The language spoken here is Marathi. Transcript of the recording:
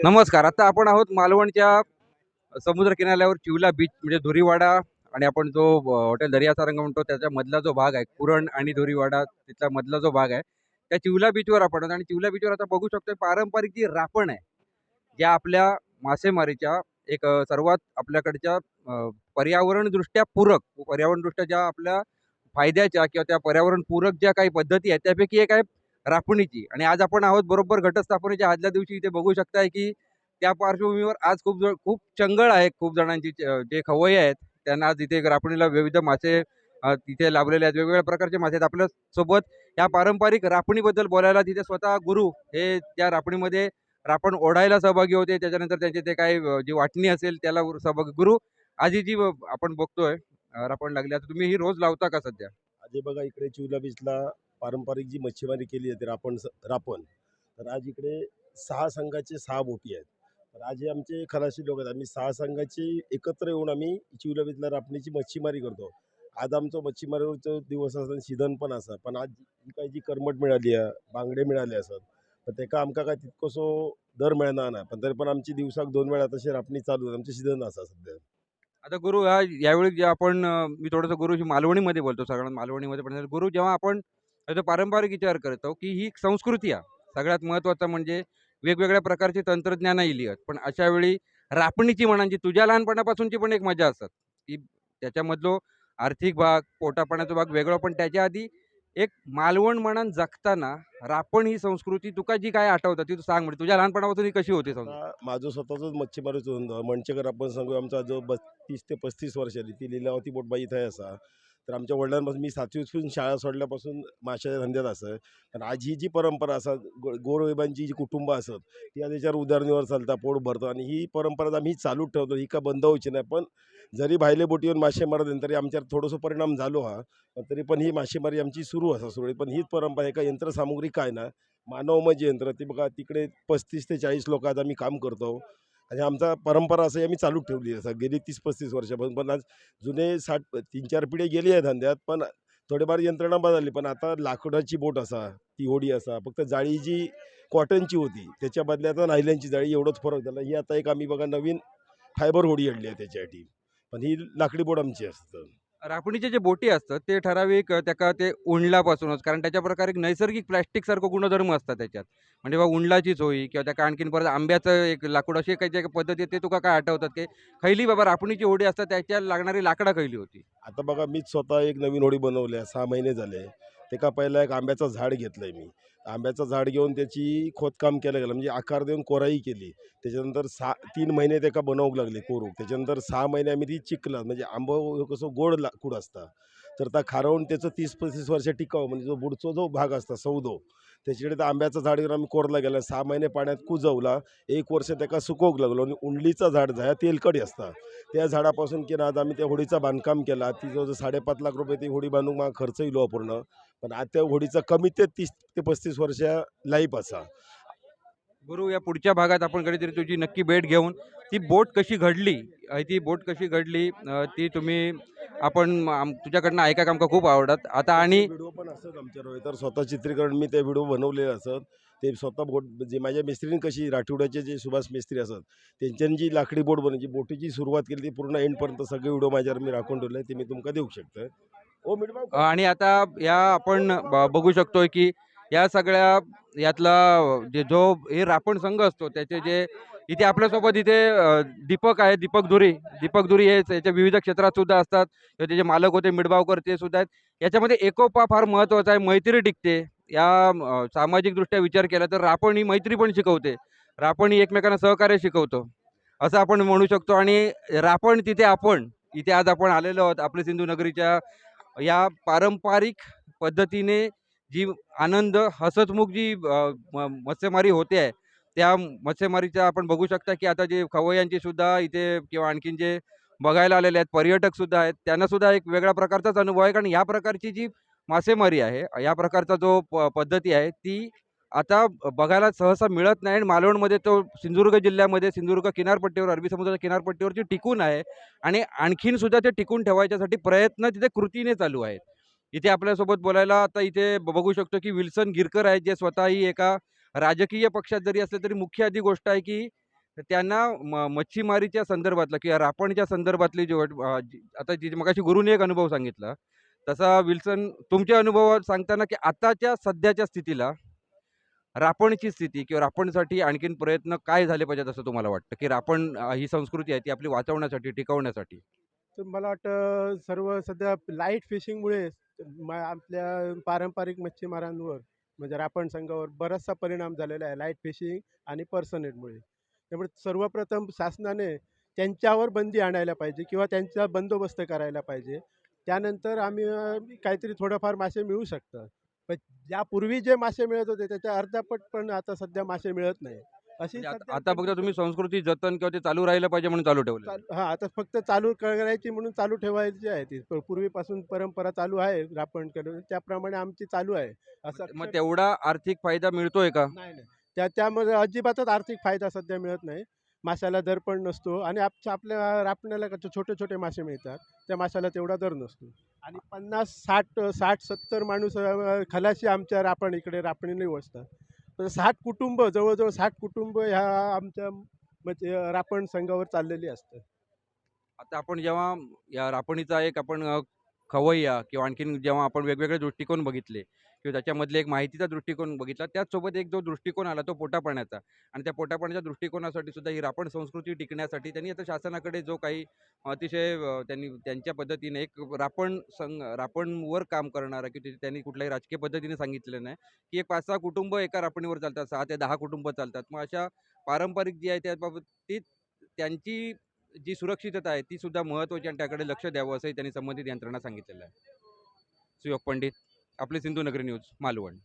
नमस्कार. आता आपण आहोत मालवणच्या समुद्र किनाऱ्यावर चिवला बीच म्हणजे धुरीवाडा आणि आपण जो हॉटेल दर्याचा रंग म्हणतो त्याच्या मधला जो भाग आहे कुरण आणि धुरीवाडा तिथला मधला जो भाग आहे त्या चिवला बीचवर आपण आणि चिवला बीचवर आता बघू शकतो पारंपरिक जी रापण आहे ज्या आपल्या मासेमारीच्या एक सर्वात आपल्याकडच्या पर्यावरणदृष्ट्या पूरक पर्यावरणदृष्ट्या ज्या आपल्या फायद्याच्या किंवा त्या पर्यावरणपूरक ज्या काही पद्धती आहेत त्यापैकी एक आहे राखणीची. आणि आज आपण आहोत बरोबर घटस्थापनेच्या आदल्या दिवशी इथे बघू शकताय की त्या पार्श्वभूमीवर आज खूप जण खूप चंगळ आहे खूप जणांची च- जे खवय्ये आहेत त्यांना आज इथे रापणीला विविध मासे तिथे लाभलेले आहेत. वेगवेगळ्या प्रकारचे मासे आहेत. आपल्यासोबत या पारंपरिक रापणीबद्दल बोलायला तिथे स्वतः गुरु हे त्या रापणीमध्ये रापण ओढायला सहभागी होते. त्याच्यानंतर त्यांचे ते काही जी वाटणी असेल त्याला सहभागी गुरु. आजी जी आपण बघतोय अ, रापण लागली. आता तुम्ही ही रोज लावता का सध्या? आजी बघा इकडे चिवला बीचला पारंपरिक जी मच्छीमारी केली जाते रापण रापण तर आज इकडे सहा संघाचे सहा बोटी आहेत. तर आज हे आमचे खलाशी लोक आहेत. आम्ही सहा संघाचे एकत्र येऊन आम्ही चिवला बीचला रापणीची मच्छीमारी करतो. आज आमचं मच्छीमारीवरचं दिवस असतात सीझन पण असा पण आज जी काही जी करमट मिळाली आहे बांगडे मिळाले असत तर तेका आमका काय तितकोसो दर मेळना ना पण तरी पण आमची दिवसाक दोन वेळा तशी रापणी चालू आहे आमचे सीझन असा सध्या. आता गुरु ह्या यावेळी जे आपण मी थोडंसं गुरुशी मालवणीमध्ये बोलतो सगळ्यांना मालवणीमध्ये पण. गुरु जेव्हा आपण त्याचा पारंपरिक विचार करतो की ही संस्कृती आहे. सगळ्यात महत्त्वाचं म्हणजे वेगवेगळ्या प्रकारची तंत्रज्ञानं इली आहेत. पण अशा वेळी रापणीची म्हणांची तुझ्या लहानपणापासूनची पण एक मजा असतात की त्याच्यामधलो आर्थिक भाग पोटापाण्याचा भाग वेगळा पण त्याच्या आधी एक मालवण म्हणान जगताना रापण ही संस्कृती तुका जी काय आठवतं ती तू सांग म्हणजे तुझ्या लहानपणापासून ही कशी होती समजा माझं स्वतःच मच्छीमारीचं धंदो. आपण सांगू आमचा जो बस्तीस ते पस्तीस वर्षाची ती लिलावती बोटबाई थंय असा. तर आमच्या वडिलांपासून मी सातवीपासून शाळा सोडल्यापासून माशाच्या धंद्यात असं पण आज ही जी परंपरा असा गो गोरगरिबांची जी कुटुंब असत ती आज याच्यावर उदारणीवर चालता पोट भरतो आणि ही परंपरा आम्ही चालूच ठेवतो. ही का बंद व्हायची नाही. पण जरी भायले बोटी येऊन मासे मारत तरी आमच्यावर थोडंसं परिणाम झालो हा. पण तरी पण ही मासेमारी आमची सुरू असा सुरळीत. पण हीच परंपरा एका यंत्रसामुग्री काय ना मानवमय यंत्र ती बघा तिकडे पस्तीस ते चाळीस लोक आज आम्ही काम करतो. आणि आमचा परंपरा असं आम्ही चालू ठेवली असं गेली तीस पस्तीस वर्षापासून पण आज जुने साठ तीन चार पिढी गेली आहे धंद्यात पण थोडेफार यंत्रणा बदलली. पण आता लाकडाची बोट असा ती होडी असा फक्त जाळी जी कॉटनची होती त्याच्या बदल्यात नायलनची जाळी एवढंच फरक झाला. ही आता एक आम्ही बघा नवीन फायबर होडी आणली आहे त्याच्यासाठी. पण ही लाकडी बोट आमची असतं. रापणीचे जे बोटी असतात ते ठराविक त्याका ते उंडलापासूनच कारण त्याच्या प्रकारे एक नैसर्गिक प्लॅस्टिक सारखं गुणधर्म असतात त्याच्यात. म्हणजे बा उंडलाचीच होई किंवा त्याका आणखीन परत आंब्याचं एक लाकूड अशी काही जे पद्धती ते तुका काय आठवतात की खैली बाबा रापणीची होडी असतात त्याच्या लागणारी लाकडा खैली होती? आता बघा मीच स्वतः एक नवीन होडी बनवली आहे सहा महिने झाले. ते का पहिला एक आंब्याचं झाड घेतलं आहे मी. आंब्याचं झाड घेऊन त्याची खोदकाम केलं गेलं म्हणजे आकार देऊन कोराई केली. त्याच्यानंतर सहा तीन महिने ते का बनवूक लागले कोरूक त्याच्यानंतर सहा महिने आम्ही ती चिकलं म्हणजे आंबो कसं गोड लाकूड असतं. तर त्या खारवून त्याचं तीस पस्तीस वर्ष टिकावं म्हणजे जो बुडचो जो भाग असता सौदो त्याच्याकडे त्या आंब्याचं झाड घेऊन आम्ही कोरला गेला. सहा महिने पाण्यात कुजवला. एक वर्ष त्याका सुकोवक लागलो. आणि उंडलीचं झाड जा तेलकडी असता. त्या झाडापासून की आज आम्ही त्या होडीचं बांधकाम केला. ती जवळ साडेपाच लाख रुपये ती होडी बांधूक मला खर्च येलो पूर्ण. पण आता त्या होडीचा कमीत ते तीस ते पस्तीस वर्ष लाईफ असा. गुरु या पुढच्या भागात आपण कधीतरी तुझी नक्की भेट घेऊन ती बोट कशी घडली? ती बोट कशी घडली? ती तुम्ही आपण तुझ्याकडनं ऐका आमका खूप आवडत. आता आणि व्हिडिओ पण असतात आमच्या तर स्वतः चित्रीकरण मी ते व्हिडिओ बनवलेले असत. ते स्वतः बोट जे माझ्या मिस्त्रीने कशी राठोड्याचे जे सुभाष मिस्त्री असत त्यांच्यानी जी लाकडी बोट बनवायची बोटीची सुरुवात केली ती पूर्ण एंडपर्यंत सगळे व्हिडिओ माझ्यावर मी राखून ठेवले ते मी तुमका देऊ शकतो आणि आता या आपण ब- बघू शकतोय की या सगळ्या यातला जे जो हे रापण संघ असतो त्याचे जे इथे आपल्यासोबत इथे दीपक आहे दीपक धुरी. दीपक धुरी हे त्याच्या विविध क्षेत्रात सुद्धा असतात. किंवा त्याचे मालक होते मिडबावकर ते सुद्धा आहेत. याच्यामध्ये एकोपा फार महत्त्वाचा आहे मैत्री टिकते. या सामाजिकदृष्ट्या विचार केला तर रापण ही मैत्री पण शिकवते. रापण ही एकमेकांना सहकार्य शिकवतो. असं आपण म्हणू शकतो. आणि रापण तिथे आपण इथे आज आपण आलेलो आहोत. आपल्या सिंधुनगरीच्या या पारंपरिक पद्धतीने जी आनंद हसतमुख जी म- मत्स्यमारी होते आहे त्या मत्स्यमारीचा आपण बघू शकता की आता जे खवय्यांची सुद्धा इथे किंवा आणखीन जे बघायला आलेले आहेत पर्यटक सुद्धा आहेत त्यांना सुद्धा एक वेगळ्या प्रकारचाच अनुभव आहे. कारण या प्रकारची जी मासेमारी आहे या प्रकारचा जो प पद्धती आहे ती आता बघायला सहसा मिळत नाही आणि मालवणमध्ये तो सिंधुदुर्ग जिल्ह्यामध्ये सिंधुदुर्ग किनारपट्टीवर अरबी समुद्राच्या किनारपट्टीवरती टिकून आहे आणि आणखीन सुद्धा ते टिकून ठेवायच्यासाठी प्रयत्न तिथे कृतीने चालू आहेत. इथे आपल्यासोबत बोलायला आता इथे ब- बघू शकतो की विल्सन गिरकर आहेत जे स्वतःही एका राजकीय पक्षात जरी असले तरी मुख्य आधी गोष्ट आहे की त्यांना म मच्छीमारीच्या संदर्भातला किंवा रापणच्या संदर्भातली जी आता जी मगाशी गुरुने एक अनुभव सांगितला तसा विल्सन तुमच्या अनुभवात सांगताना की आताच्या सध्याच्या स्थितीला रापणची स्थिती किंवा रापणसाठी आणखीन प्रयत्न काय झाले पाहिजेत असं तुम्हाला वाटतं? की रापण ही संस्कृती आहे ती आपली वाचवण्यासाठी टिकवण्यासाठी? तर मला वाटतं सर्व सध्या लाइट फिशिंगमुळे म आपल्या पारंपरिक मच्छीमारांवर म्हणजे रापण संघावर बराचसा परिणाम झालेला आहे लाइट फिशिंग आणि पर्सनेटमुळे. त्यामुळे सर्वप्रथम शासनाने त्यांच्यावर बंदी आणायला पाहिजे किंवा त्यांचा बंदोबस्त करायला पाहिजे. त्यानंतर आम्ही काहीतरी थोडंफार मासे मिळू शकतात. पण यापूर्वी जे मासे मिळत होते त्याच्या अर्धापट पण आता सध्या मासे मिळत नाही. अशी म्हणजे आता सध्या आता फक्त तुम्ही संस्कृती जतन किंवा ते चालू राहिलं पाहिजे म्हणून चालू ठेवलं. चाल- हा आता फक्त चालू करायची म्हणून चालू ठेवायची आहे ती. प- पूर्वीपासून परंपरा चालू आहे रापण करून त्याप्रमाणे आमची चालू आहे. असं मग अक्षर- तेवढा आर्थिक फायदा मिळतोय का? नाही नाही. त्या त्यामध्ये अजिबातच आर्थिक फायदा सध्या मिळत नाही. माशाला दर पण नसतो आणि आप- आपल्या रापण्याला कसं छोटे छोटे मासे मिळतात. त्या माशाला तेवढा दर नसतो. आणि पन्नास साठ साठ सत्तर माणूस खलाशी आमच्या रापण इकडे रापणीने वसतात. तर साठ कुटुंब जवळजवळ साठ कुटुंब ह्या आमच्या म्हणजे रापण संघावर चाललेली असतात आता आपण जेव्हा या रापणीचा एक आपण खवय्या किंवा आणखीन जेव्हा आपण वेगवेगळे दृष्टिकोन बघितले किंवा त्याच्यामधले एक माहितीचा दृष्टिकोन बघितला त्याचसोबत एक जो दृष्टिकोन आला तो पोटापाण्याचा. आणि त्या पोटापाण्याच्या दृष्टिकोनासाठी सुद्धा ही रापण संस्कृती टिकण्यासाठी त्यांनी आता शासनाकडे जो काही अतिशय त्यांनी त्यांच्या पद्धतीने एक रापण संघ रापणवर काम करणारा की ते- त्यांनी कुठल्याही राजकीय पद्धतीने सांगितलेलं नाही की एक पाच सहा कुटुंब एका रापणीवर चालतात सहा ते दहा कुटुंब चालतात. मग अशा पारंपरिक जी आहे त्या बाबतीत त्यांची जी सुरक्षितता आहे ती सुद्धा महत्त्वाची आणि त्याकडे लक्ष द्यावं असंही त्यांनी संबंधित यंत्रणा सांगितलेलं आहे. सुयोग पंडित. आपले सिंधुनगरी न्यूज मालवण.